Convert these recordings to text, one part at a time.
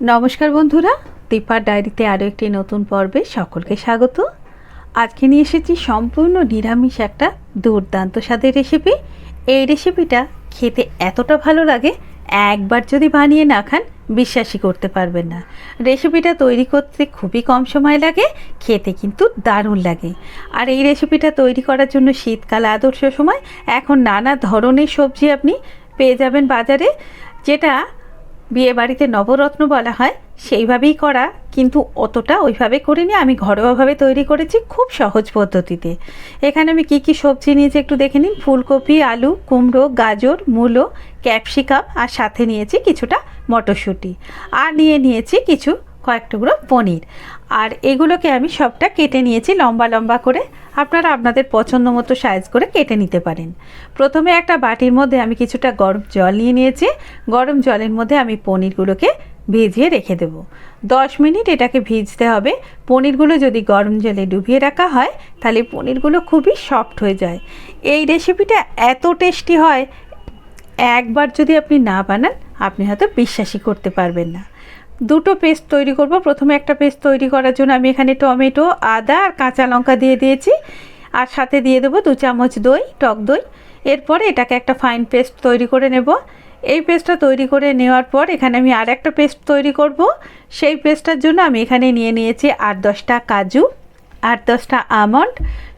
নমস্কার বন্ধুরা, দীপার ডায়েরিতে আরও একটি নতুন পর্বে সকলকে স্বাগত। আজকে নিয়ে এসেছি সম্পূর্ণ নিরামিষ একটা দুর্দান্ত স্বাদের রেসিপি এই রেসিপিটা খেতে এতটা ভালো লাগে, একবার যদি বানিয়ে না খান বিশ্বাসই করতে পারবেন না। রেসিপিটা তৈরি করতে খুবই কম সময় লাগে, খেতে কিন্তু দারুণ লাগে। আর এই রেসিপিটা তৈরি করার জন্য শীতকাল আদর্শ সময়, এখন নানা ধরনের সবজি আপনি পেয়ে যাবেন বাজারে, যেটা বিয়ে বাড়িতে নবরত্ন বলা হয়, সেইভাবেই করা, কিন্তু অতটা ওইভাবে করিনি। আমি ঘরোয়াভাবে তৈরি করেছি খুব সহজ পদ্ধতিতে। এখানে আমি কি কি সবজি নিয়েছি একটু দেখে নিন। ফুলকপি, আলু, কুমড়ো, গাজর, মূলো, ক্যাপসিকাম, আর সাথে নিয়েছি কিছুটা মটরশুঁটি। আর নিয়ে নিয়েছি কিছু কয়েক টুকরো পনির। আর এগুলোকে আমি সবটা কেটে নিয়েছি লম্বা লম্বা করে। আপনারা আপনাদের পছন্দ মতো সাইজ করে কেটে নিতে পারেন। প্রথমে একটা বাটির মধ্যে আমি কিছুটা গরম জল নিয়ে নিয়েছি। গরম জলের মধ্যে আমি পনিরগুলোকে ভিজিয়ে রেখে দেব। দশ মিনিট এটাকে ভিজতে হবে। পনিরগুলো যদি গরম জলে ডুবিয়ে রাখা হয়, তাহলে পনিরগুলো খুবই সফট হয়ে যায়। এই রেসিপিটা এত টেস্টি হয়, একবার যদি আপনি না বানান, আপনি হয়তো বিশ্বাসই করতে পারবেন না। দুটো পেস্ট তৈরি করব। প্রথমে একটা পেস্ট তৈরি করার জন্য আমি এখানে টমেটো, আদা আর কাঁচা লঙ্কা দিয়ে দিয়েছি। আর সাথে দিয়ে দেবো দু চামচ দই, টক দই। এরপরে এটাকে একটা ফাইন পেস্ট তৈরি করে নেব। এই পেস্টটা তৈরি করে নেওয়ার পর এখানে আমি আর একটা পেস্ট তৈরি করব। সেই পেস্টটার জন্য আমি এখানে নিয়ে নিয়েছি আট দশটা কাজু, আট দশটা আমন্ড।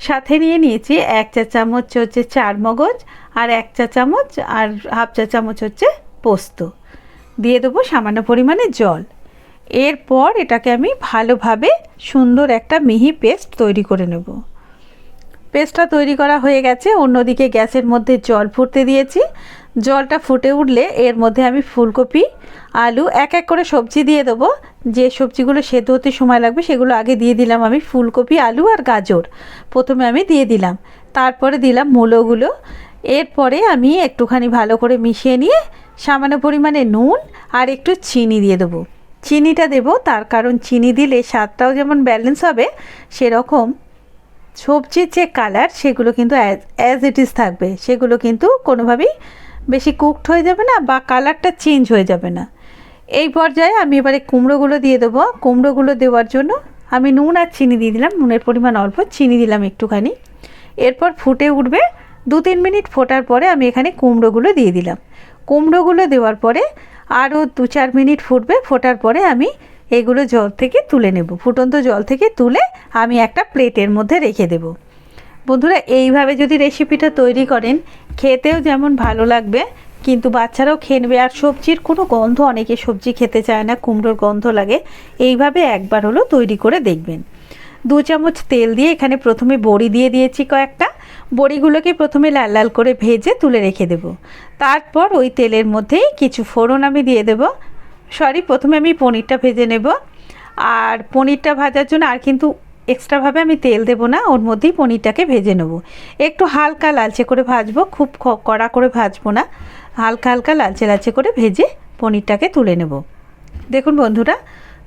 সাথে নিয়ে নিয়েছি এক চা চামচ হচ্ছে চার মগজ আর এক চা চামচ আর হাফ চা চামচ হচ্ছে পোস্ত। দিয়ে দেবো সামান্য পরিমাণে জল। এরপর এটাকে আমি ভালোভাবে সুন্দর একটা মিহি পেস্ট তৈরি করে নেব। পেস্টটা তৈরি করা হয়ে গেছে, অন্যদিকে গ্যাসের মধ্যে জল ফুটতে দিয়েছি। জলটা ফুটে উঠলে এর মধ্যে আমি ফুলকপি, আলু, এক এক করে সবজি দিয়ে দেবো। যে সবজিগুলো সেদ্ধ হতে সময় লাগবে সেগুলো আগে দিয়ে দিলাম আমি ফুলকপি, আলু আর গাজর। প্রথমে আমি দিয়ে দিলাম। তারপরে দিলাম মূলোগুলো। এরপরে আমি একটুখানি ভালো করে মিশিয়ে নিয়ে সামান্য পরিমাণে নুন আর একটু চিনি দিয়ে দেবো। চিনিটা দেবো, তার কারণ চিনি দিলে স্বাদটাও যেমন ব্যালেন্স হবে, সেরকম সবজির যে কালার সেগুলো কিন্তু অ্যাজ ইট ইজ থাকবে। সেগুলো কিন্তু কোনোভাবেই বেশি কুকড হয়ে যাবে না বা কালারটা চেঞ্জ হয়ে যাবে না। এই পর্যায়ে আমি এবারে কুমড়োগুলো দিয়ে দেবো। কুমড়োগুলো দেওয়ার জন্য আমি নুন আর চিনি দিয়ে দিলাম। নুনের পরিমাণ অল্প, চিনি দিলাম একটুখানি। এরপর ফুটে উঠবে। দু তিন মিনিট ফোটার পরে আমি এখানে কুমড়োগুলো দিয়ে দিলাম। কুমড়োগুলো দেওয়ার পরে আরও দু চার মিনিট ফুটবে, ফোটার পরে আমি এগুলো জল থেকে তুলে নেব। ফুটন্ত জল থেকে তুলে আমি একটা প্লেটের মধ্যে রেখে দেব। বন্ধুরা, এইভাবে যদি রেসিপিটা তৈরি করেন, খেতেও যেমন ভালো লাগবে, কিন্তু বাচ্চারাও খেয়ে আর সবজির কোনো গন্ধ, অনেকে সবজি খেতে চায় না, কুমড়োর গন্ধ লাগে। এইভাবে একবার হলো তৈরি করে দেখবেন। দু চামচ তেল দিয়ে এখানে প্রথমে বড়ি দিয়ে দিয়েছি কয়েকটা। বড়িগুলোকে প্রথমে লাল লাল করে ভেজে তুলে রেখে দেব। তারপর ওই তেলের মধ্যেই কিছু ফোড়ন আমি দিয়ে দেব। সরি, প্রথমে আমি পনিরটা ভেজে নেব। আর পনিরটা ভাজার জন্য আর কিন্তু এক্সট্রাভাবে আমি তেল দেবো না, ওর মধ্যেই পনিরটাকে ভেজে নেব। একটু হালকা লালচে করে ভাজবো, খুব কড়া করে ভাজবো না। হালকা হালকা লালচে লালচে করে ভেজে পনিরটাকে তুলে নেব। দেখুন বন্ধুরা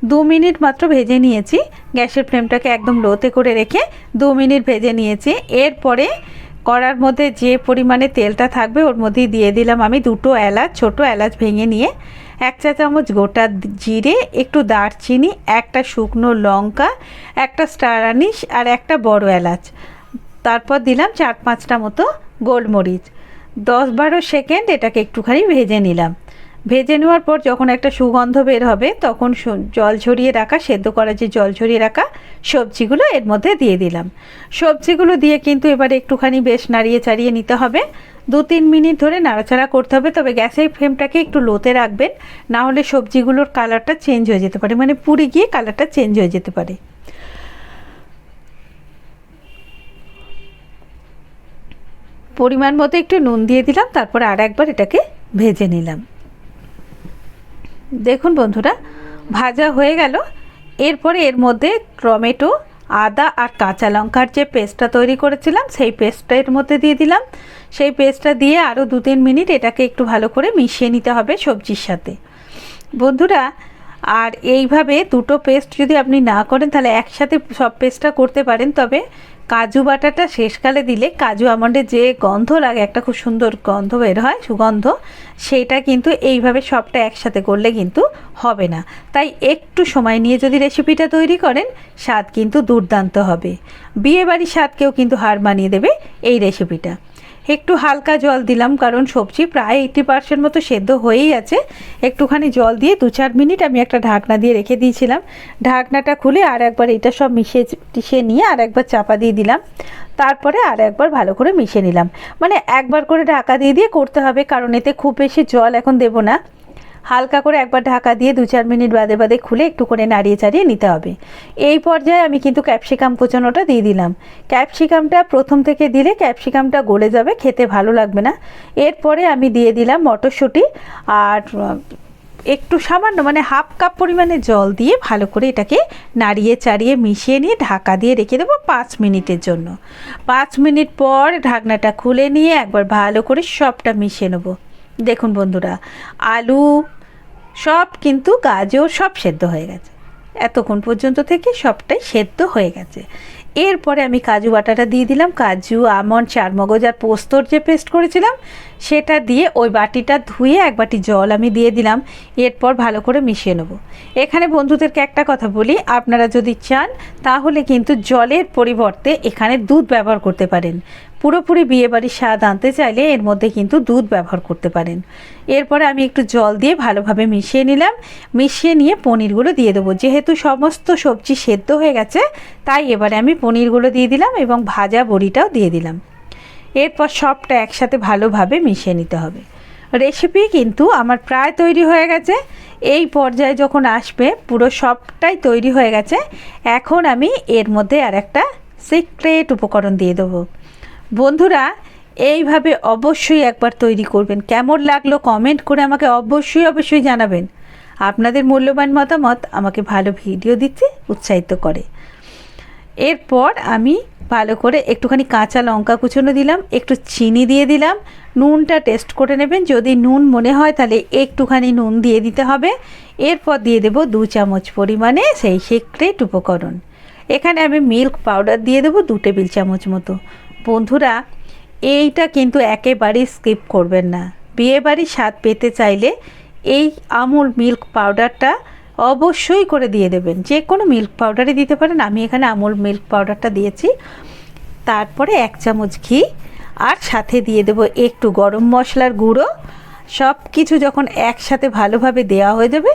দু মিনিট মাত্র ভেজে নিয়েছি। গ্যাসের ফ্লেমটাকে একদম লোতে করে রেখে দু মিনিট ভেজে নিয়েছি। এরপরে কড়ার মধ্যে যে পরিমাণে তেলটা থাকবে, ওর মধ্যেই দিয়ে দিলাম আমি দুটো এলাচ, ছোট এলাচ ভেঙে নিয়ে। এক চা চামচ গোটা জিরে, একটু দারচিনি, একটা শুকনো লঙ্কা, একটা স্টার আনিস আর একটা বড় এলাচ। তারপর দিলাম চার পাঁচটা মতো গোলমরিচ। দশ বারো সেকেন্ড এটাকে একটুখানি ভেজে নিলাম। ভেজে নেওয়ার পর যখন একটা সুগন্ধ বের হবে, তখন জল ঝরিয়ে রাখা, সেদ্ধ করা যে জল ঝরিয়ে রাখা সবজিগুলো এর মধ্যে দিয়ে দিলাম। সবজিগুলো দিয়ে কিন্তু এবার একটুখানি বেশ নাড়িয়ে চাড়িয়ে নিতে হবে। দু তিন মিনিট ধরে নাড়াচাড়া করতে হবে, তবে গ্যাসের ফ্লেমটাকে একটু লোতে রাখবেন, না হলে সবজিগুলোর কালারটা চেঞ্জ হয়ে যেতে পারে মানে পুড়ে গিয়ে কালারটা চেঞ্জ হয়ে যেতে পারে। পরিমাণ মতো একটু নুন দিয়ে দিলাম, তারপর আর একবার এটাকে ভেজে নিলাম। দেখুন বন্ধুরা, ভাজা হয়ে গেল। এরপরে এর মধ্যে টমেটো, আদা আর কাঁচা লঙ্কার যে পেস্টটা তৈরি করেছিলাম, সেই পেস্টটা এর মধ্যে দিয়ে দিলাম। সেই পেস্টটা দিয়ে আরও দু তিন মিনিট এটাকে একটু ভালো করে মিশিয়ে নিতে হবে সবজির সাথে। বন্ধুরা আর এইভাবে দুটো পেস্ট যদি আপনি না করেন, তাহলে একসাথে সব পেস্টটা করতে পারেন। তবে কাজু বাটাটা শেষকালে দিলে কাজু আমন্ডের যে গন্ধ লাগে, একটা খুব সুন্দর গন্ধ বের হয়, সুগন্ধ, সেটা কিন্তু এইভাবে সবটা একসাথে করলে কিন্তু হবে না। তাই একটু সময় নিয়ে যদি রেসিপিটা তৈরি করেন, স্বাদ কিন্তু দুর্দান্ত হবে। বিয়েবাড়ির স্বাদকেও কিন্তু হার মানিয়ে দেবে এই রেসিপিটা একটু হালকা জল দিলাম, কারণ সবজি প্রায় এইটি পার্সেন্ট মতো সেদ্ধ হয়েই আছে। একটুখানি জল দিয়ে দু চার মিনিট আমি একটা ঢাকনা দিয়ে রেখে দিয়েছিলাম। ঢাকনাটা খুলে আর একবার এটা সব মিশিয়ে টিশিয়ে নিয়ে আর একবার চাপা দিয়ে দিলাম। তারপরে আর একবার ভালো করে মিশে নিলাম। মানে একবার করে ঢাকা দিয়ে দিয়ে করতে হবে, কারণ এতে খুব বেশি জল এখন দেব না। হালকা করে একবার ঢাকা দিয়ে দু চার মিনিট বাদে বাদে খুলে একটু করে নাড়িয়ে চাড়িয়ে নিতে হবে। এই পর্যায়ে আমি কিন্তু ক্যাপসিকাম কোচানোটা দিয়ে দিলাম। ক্যাপসিকামটা প্রথম থেকে দিলে ক্যাপসিকামটা গলে যাবে, খেতে ভালো লাগবে না। এরপরে আমি দিয়ে দিলাম মটরশুঁটি আর একটু সামান্য মানে হাফ কাপ পরিমাণে জল দিয়ে ভালো করে এটাকে নাড়িয়ে চাড়িয়ে মিশিয়ে নিয়ে ঢাকা দিয়ে রেখে দেবো পাঁচ মিনিটের জন্য। পাঁচ মিনিট পর ঢাকনাটা খুলে নিয়ে একবার ভালো করে সবটা মিশিয়ে নেব। দেখুন বন্ধুরা, আলু, সব কিন্তু গাজর সব সেদ্ধ হয়ে গেছে। এতক্ষণ পর্যন্ত থেকে সবটাই সেদ্ধ হয়ে গেছে। এরপরে আমি কাজু বাটাটা দিয়ে দিলাম। কাজু, আমন্ড, চারমগজ আর পোস্তর যে পেস্ট করেছিলাম সেটা দিয়ে ওই বাটিটা ধুয়ে এক বাটি জল আমি দিয়ে দিলাম, এরপর ভালো করে মিশিয়ে নেব। এখানে বন্ধুদেরকে একটা কথা বলি, আপনারা যদি চান তাহলে কিন্তু জলের পরিবর্তে এখানে দুধ ব্যবহার করতে পারেন। পুরোপুরি বিয়েবাড়ির স্বাদ আনতে চাইলে এর মধ্যে কিন্তু দুধ ব্যবহার করতে পারেন। এরপরে আমি একটু জল দিয়ে ভালোভাবে মিশিয়ে নিলাম। মিশিয়ে নিয়ে পনিরগুলো দিয়ে দেবো। যেহেতু সমস্ত সবজি সেদ্ধ হয়ে গেছে, তাই এবারে আমি পনিরগুলো দিয়ে দিলাম এবং ভাজা বড়িটাও দিয়ে দিলাম। এরপর সবটা একসাথে ভালোভাবে মিশিয়ে নিতে হবে। রেসিপি কিন্তু আমার প্রায় তৈরি হয়ে গেছে। এই পর্যায়ে যখন আসবে, পুরো সবটাই তৈরি হয়ে গেছে, এখন আমি এর মধ্যে আর একটা সিক্রেট উপকরণ দিয়ে দেবো। বন্ধুরা, এইভাবে অবশ্যই একবার তৈরি করবেন। কেমন লাগল কমেন্ট করে আমাকে অবশ্যই অবশ্যই জানাবেন। আপনাদের মূল্যবান মতামত আমাকে ভালো ভিডিও দিতে উৎসাহিত করে। এরপর আমি ভালো করে একটুখানি কাঁচা লঙ্কা কুচনো দিলাম, একটু চিনি দিয়ে দিলাম। নুনটা টেস্ট করে নেবেন, যদি নুন মনে হয় তাহলে একটুখানি নুন দিয়ে দিতে হবে। এরপর দিয়ে দেব দু চামচ পরিমাণে সেই সিক্রেট উপকরণ। এখানে আমি মিল্ক পাউডার দিয়ে দেবো দু টেবিল চামচ মতো। বন্ধুরা, এইটা কিন্তু একেবারেই স্কিপ করবেন না। বিয়েবাড়ির স্বাদ পেতে চাইলে এই আমুল মিল্ক পাউডারটা অবশ্যই করে দিয়ে দেবেন। যে কোনো মিল্ক পাউডারই দিতে পারেন। আমি এখানে আমুল মিল্ক পাউডারটা দিয়েছি। তারপরে এক চামচ ঘি। আর সাথে দিয়ে দেবো একটু গরম মশলার গুঁড়ো। সব কিছু যখন একসাথে ভালোভাবে দেওয়া হয়ে যাবে,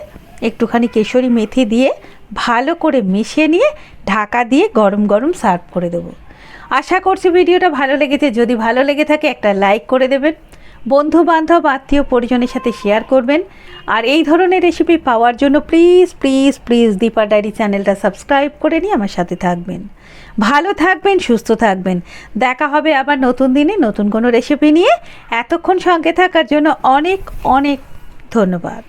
একটুখানি কেশরি মেথি দিয়ে ভালো করে মিশিয়ে নিয়ে ঢাকা দিয়ে গরম গরম সার্ভ করে দেবো। আশা করছি ভিডিওটা ভালো লেগেছে। যদি ভালো লেগে থাকে একটা লাইক করে দেবেন। বন্ধু বান্ধব আত্মীয় পরিজনের সাথে শেয়ার করবেন। আর এই ধরনের রেসিপি পাওয়ার জন্য please please please Deepa diary চ্যানেলটা সাবস্ক্রাইব করে নিয়ে আমার সাথে থাকবেন। ভালো থাকবেন, সুস্থ থাকবেন। দেখা হবে আবার নতুন দিনে নতুন কোনো রেসিপি নিয়ে। এতক্ষণ সঙ্গে থাকার জন্য অনেক অনেক ধন্যবাদ।